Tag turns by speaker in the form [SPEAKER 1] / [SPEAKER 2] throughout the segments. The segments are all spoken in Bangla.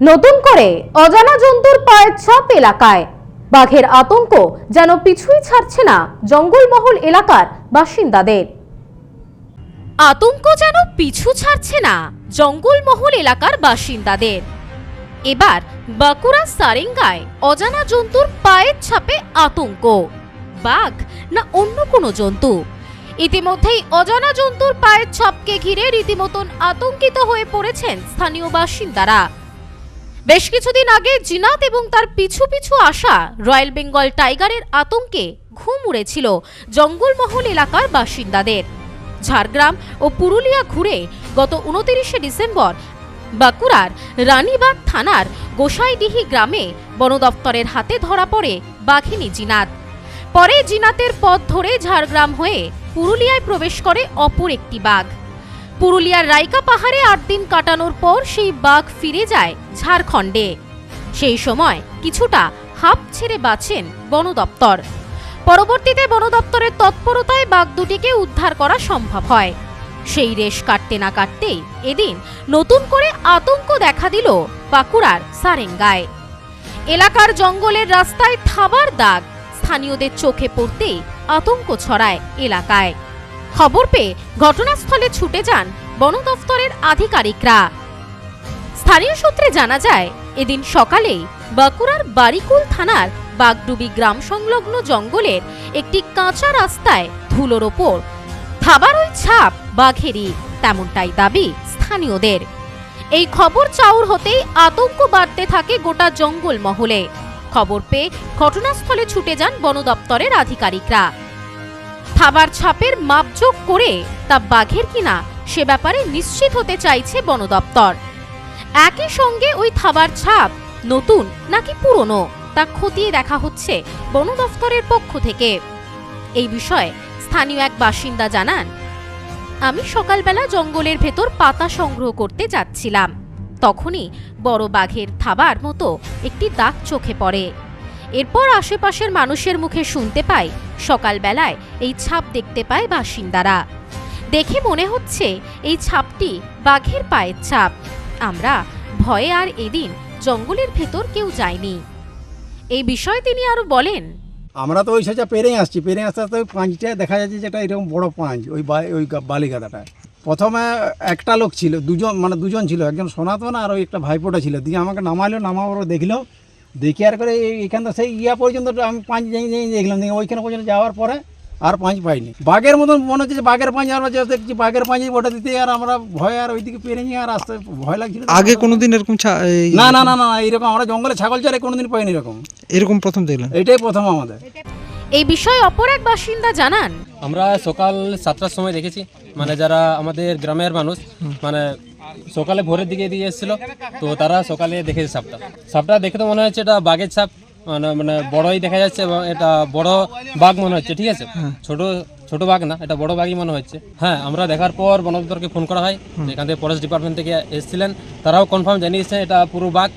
[SPEAKER 1] নতুন করে অজানা জন্তুর পায়ের ছাপ এলাকায়। বাঘের আতঙ্ক যেন পিছুই ছাড়ছে না জঙ্গলমহল এলাকার বাসিন্দাদের। আতঙ্ক যেন পিছু ছাড়ছে না জঙ্গলমহল এলাকার বাসিন্দাদের। এবার বাঁকুড়া সারেঙ্গায় অজানা জন্তুর পায়ের ছাপে আতঙ্ক। বাঘ না অন্য কোনো জন্তু? ইতিমধ্যেই অজানা জন্তুর পায়ের ছাপকে ঘিরে রীতিমতন আতঙ্কিত হয়ে পড়েছেন স্থানীয় বাসিন্দারা। বেশ কিছুদিন আগে জিনাত এবং তার পিছু পিছু আসা রয়্যাল বেঙ্গল টাইগারের আতঙ্কে ঘুম উড়েছিল জঙ্গলমহল এলাকার বাসিন্দাদের। ঝাড়গ্রাম ও পুরুলিয়া ঘুরে গত উনতিরিশে ডিসেম্বর বাঁকুড়ার রানীবাগ থানার গোসাইডিহি গ্রামে বন দপ্তরের হাতে ধরা পড়ে বাঘিনী জিনাত। পরে জিনাতের পথ ধরে ঝাড়গ্রাম হয়ে পুরুলিয়ায় প্রবেশ করে অপর একটি বাঘ। পুরুলিয়ার রাইকা পাহাড়ে আট দিন কাটানোর পর সেই বাঘ ফিরে যায় ঝাড়খণ্ডে। সেই সময় কিছুটা হাঁপ ছেড়ে বাঁচেন বন দপ্তর। পরবর্তীতে বন দপ্তরের তৎপরতায় বাঘ দুটিকে উদ্ধার করা সম্ভব হয়। সেই রেশ কাটতে না কাটতেই এদিন নতুন করে আতঙ্ক দেখা দিল বাঁকুড়ার সারেঙ্গায়। এলাকার জঙ্গলের রাস্তায় থাবার দাগ স্থানীয়দের চোখে পড়তেই আতঙ্ক ছড়ায় এলাকায়। খবর পেয়ে ঘটনাস্থলে ছুটে যান বন দফতরের আধিকারিকরা। স্থানীয় সূত্রে জানা যায়, এদিন সকালেই বাঁকুড়ার বারিকুল থানার বাগডুবি গ্রাম সংলগ্ন জঙ্গলের একটি কাঁচা রাস্তায় ধুলোর ওপর থাবার ওই ছাপ বাঘেরই, তেমনটাই দাবি স্থানীয়দের। এই খবর চাউর হতেই আতঙ্ক বাড়তে থাকে গোটা জঙ্গল মহলে খবর পেয়ে ঘটনাস্থলে ছুটে যান বন দপ্তরের আধিকারিকরা। থাবার ছাপের মাপযোগ করে তা বাঘের কিনা সে ব্যাপারে নিশ্চিত হতে চাইছে বন দপ্তর। একই সঙ্গে ওই থাবার ছাপ নতুন নাকি পুরনো তা খতিয়ে দেখা হচ্ছে বন দফতরের পক্ষ থেকে। এই বিষয়ে স্থানীয় এক বাসিন্দা জানান, আমি সকালবেলা জঙ্গলের ভেতর পাতা সংগ্রহ করতে যাচ্ছিলাম। তখনই বড় বাঘের থাবার মতো একটি দাগ চোখে পড়ে। এরপর আশেপাশের মানুষের মুখে শুনতে পাই সকালবেলায় এই ছাপ দেখতে পায় বাসিন্দারা। দেখে মনে হচ্ছে এই ছাপটি বাঘের পায়ের ছাপ। আমরা ভয়ে আর এদিন জঙ্গলের ভেতর কেউ যায়নি এই বিষয়ে তিনি আরও বলেন,
[SPEAKER 2] আমরা তো ওই সোজা পেরে আসছি, পেরে আসতে আসতে ওই পাঁচটা দেখা যাচ্ছে যেটা এরকম বড় পাঁচ, ওই ওই বালিগাদাটা। প্রথমে একটা লোক ছিল, দুজন মানে দুজন ছিল, একজন সনাতন আর ওই একটা ভাইপোটা ছিল। দিয়ে আমাকে নামাইলো, নামাবার দেখল দেখি আর করে এই- এইখান থেকে সেই ইয়া পর্যন্ত আমি পাঁচ দেখলাম দিয়ে ওইখানে পর্যন্ত যাওয়ার পরে আর পাঁচ পাইনি। বাঘের মতন মনে হচ্ছে যে বাঘের পাঁচ আমরা যে দেখছি বাঘের পাঁচই ওটা দিতে আর আমরা ভয় আর ওইদিকে পেরে নিয়ে আর আসতে ভয় লাগছিল।
[SPEAKER 3] আগে কোনোদিন এরকম ছা-
[SPEAKER 2] না না না না না, এরকম আমরা জঙ্গলে ছাগল চারে কোনোদিন পাইনি এরকম।
[SPEAKER 3] এরকম প্রথম দেখলাম
[SPEAKER 2] এটাই প্রথম আমাদের।
[SPEAKER 1] এই বিষয়ে অপর এক বাসিন্দা জানান।
[SPEAKER 4] আমরা সকাল সাতটার সময় দেখেছি। মানে যারা আমাদের গ্রামের মানুষ মানে সকালে ভোরের দিকে দিয়ে এসেছিল। তো তারা সকালে দেখেছে সাপটা। সাপটা দেখে তো মনে হচ্ছে এটা বাঘের ছাপ মানে মানে বড়ই দেখা যাচ্ছে এবং এটা বড় বাঘ মনে হচ্ছে ঠিক আছে? ছোট ছোট বাঘ না এটা বড় বাঘই মনে হচ্ছে। হ্যাঁ আমরা দেখার পর বন দপ্তরকে ফোন করা হয় এখান থেকে ফরেস্ট ডিপার্টমেন্ট থেকে এসেছিলেন। তারাও কনফার্ম জানিয়েছেন এটা পুরো বাঘ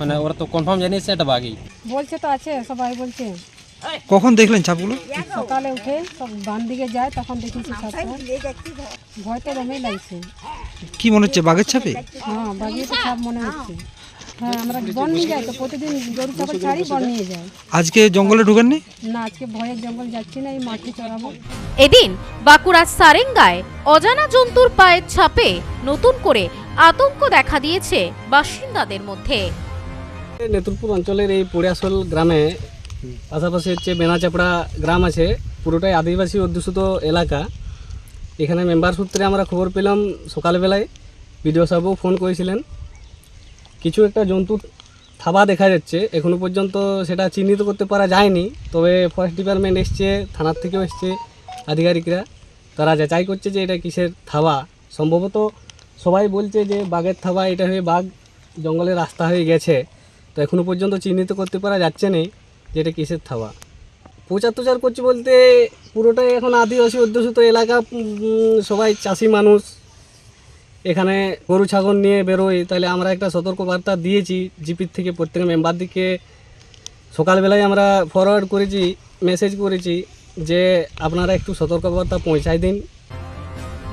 [SPEAKER 4] মানে ওরা তো কনফার্ম জানিয়েছে এটা বাঘই।
[SPEAKER 5] বলছে তো আছে সবাই বলছে।
[SPEAKER 3] কখন দেখলেন ছাপগুলো
[SPEAKER 5] সকালে উঠে সব বান দিকে যায় তখন দেখেছি ছাপটা ভয় তো দমেই লাগছে।
[SPEAKER 3] কি মনে হচ্ছে বাঘের ছাপে?
[SPEAKER 5] হ্যাঁ বাগিয়ে ছাপ মনে হচ্ছে। হ্যাঁ আমরা বন নিয়ে যাই তো প্রতিদিন গরু ছাগল ছাড়ি বন নিয়ে যাই।
[SPEAKER 3] আজকে জঙ্গলে ঢুকেননি
[SPEAKER 5] না? আজকে ভয়ের জঙ্গল যাচ্ছি না এই মাঠে চড়াবো।
[SPEAKER 1] এদিন বাঁকুড়ার সারেঙ্গায় অজানা জন্তুর পায়ের ছাপে নতুন করে আতঙ্ক দেখা দিয়েছে বাসিন্দাদের মধ্যে।
[SPEAKER 6] নেতুরপুর অঞ্চলের এই পোড়িয়াশোল গ্রামে পাশাপাশি হচ্ছে বেনাচাপড়া গ্রাম আছে পুরোটাই আদিবাসী অধ্যুষিত এলাকা। এখানে মেম্বার সূত্রে আমরা খবর পেলাম সকালবেলায় বিডিও সাহেবও ফোন করেছিলেন। কিছু একটা জন্তুর থাবা দেখা যাচ্ছে, এখনও পর্যন্ত সেটা চিহ্নিত করতে পারা যায়নি, তবে ফরেস্ট ডিপার্টমেন্ট এসছে, থানার থেকেও এসছে আধিকারিকরা। তারা যাচাই করছে যে এটা কিসের থাবা। সম্ভবত সবাই বলছে যে বাঘের থাবা, এটা হয়ে বাঘ জঙ্গলের রাস্তা হয়ে গেছে। তো এখনও পর্যন্ত চিহ্নিত করতে পারা যাচ্ছে না যে এটা কিসের থাবা। প্রচার তোচার করছি বলতে পুরোটাই এখন আদিবাসী অধ্যুষিত এলাকা সবাই চাষি মানুষ। এখানে গরু ছাগল নিয়ে বেরোয় তাহলে আমরা একটা সতর্ক বার্তা দিয়েছি জিপির থেকে প্রত্যেক মেম্বারদিকে সকালবেলায় আমরা ফরওয়ার্ড করেছি মেসেজ করেছি যে আপনারা একটু সতর্কবার্তা পৌঁছায় দিন।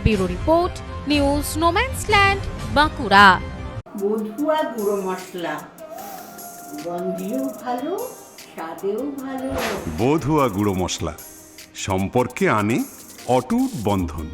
[SPEAKER 1] Bureau report news no man's land Bankura.
[SPEAKER 7] বধুয়া গুঁড়ো মশলা। গন্ধেও ভালো স্বাদেও
[SPEAKER 8] বধুয়া গুঁড়ো মশলা। সম্পর্কে আনে অটুট বন্ধন।